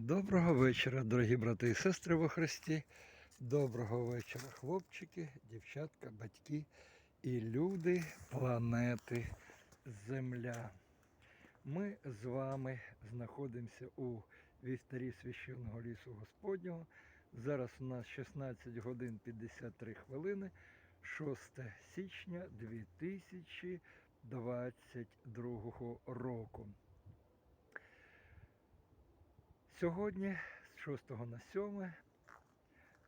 Доброго вечора, дорогі брати і сестри во Христі. Доброго вечора, хлопчики, дівчатка, батьки і люди планети Земля. Ми з вами знаходимося у вівтарі священного лісу Господнього. Зараз у нас 16 годин 53 хвилини, 6 січня 2022 року. Сьогодні з 6 на 7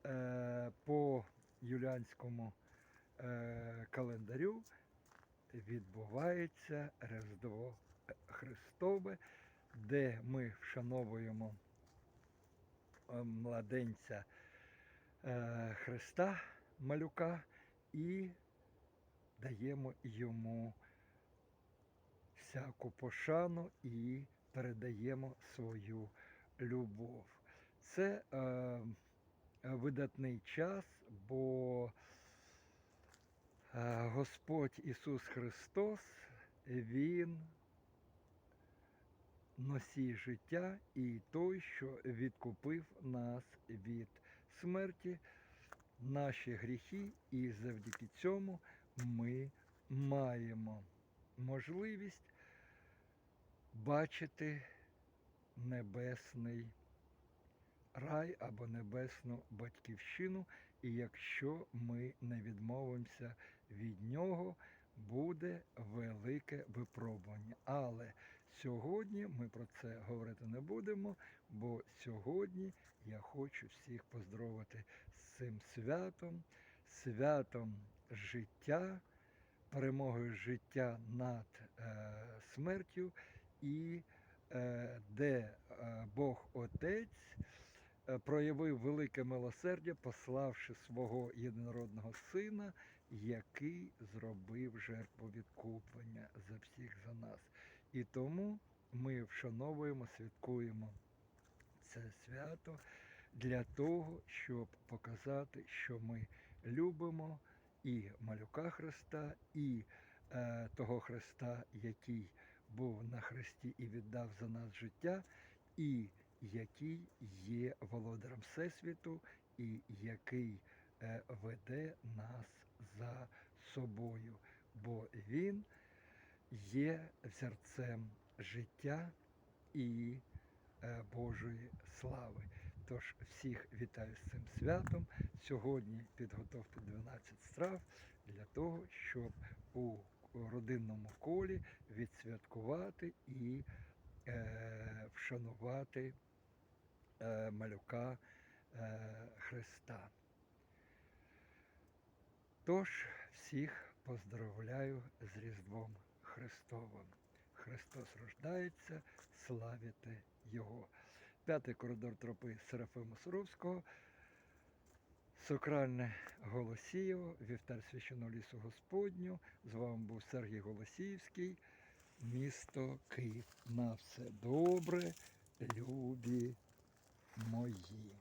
е, по юліанському е, календарю відбувається Різдво Христове, де ми вшановуємо е, младенця Христа Малюка і даємо йому всяку пошану і передаємо свою любов. Це е, видатний час, бо е, Господь Ісус Христос, Він носій життя і той, що відкупив нас від смерті, наші гріхи, і завдяки цьому ми маємо можливість бачити небесний рай або небесну батьківщину, і якщо ми не відмовимося від нього, буде велике випробування. Але сьогодні ми про це говорити не будемо, бо сьогодні я хочу всіх поздоровити з цим святом, святом життя, перемогою життя над е, смертю і де е, Бог Отець е, проявив велике милосердя, пославши свого єдинородного сина, який зробив жертву відкуплення за всіх за нас. І тому ми вшановуємо, святкуємо це свято для того, щоб показати, що ми любимо і малюка Христа, і е, того Христа, який був на хресті і віддав за нас життя, і який є володарем Всесвіту, і який е, веде нас за собою, бо Він є взірцем життя і е, Божої слави. Тож всіх вітаю з цим святом. Сьогодні підготовте 12 страв для того, щоб у родинному колі відсвяткувати і е, вшанувати е, малюка е, Христа. Тож всіх поздравляю з Різдвом Христовим. Христос рождається, славіте Його. П'ятий коридор тропи Серафима Суровського. Сокральне Голосієво, вівтар священого лісу Господню. З вами був Сергій Голосіївський, місто Київ. На все добре, любі мої.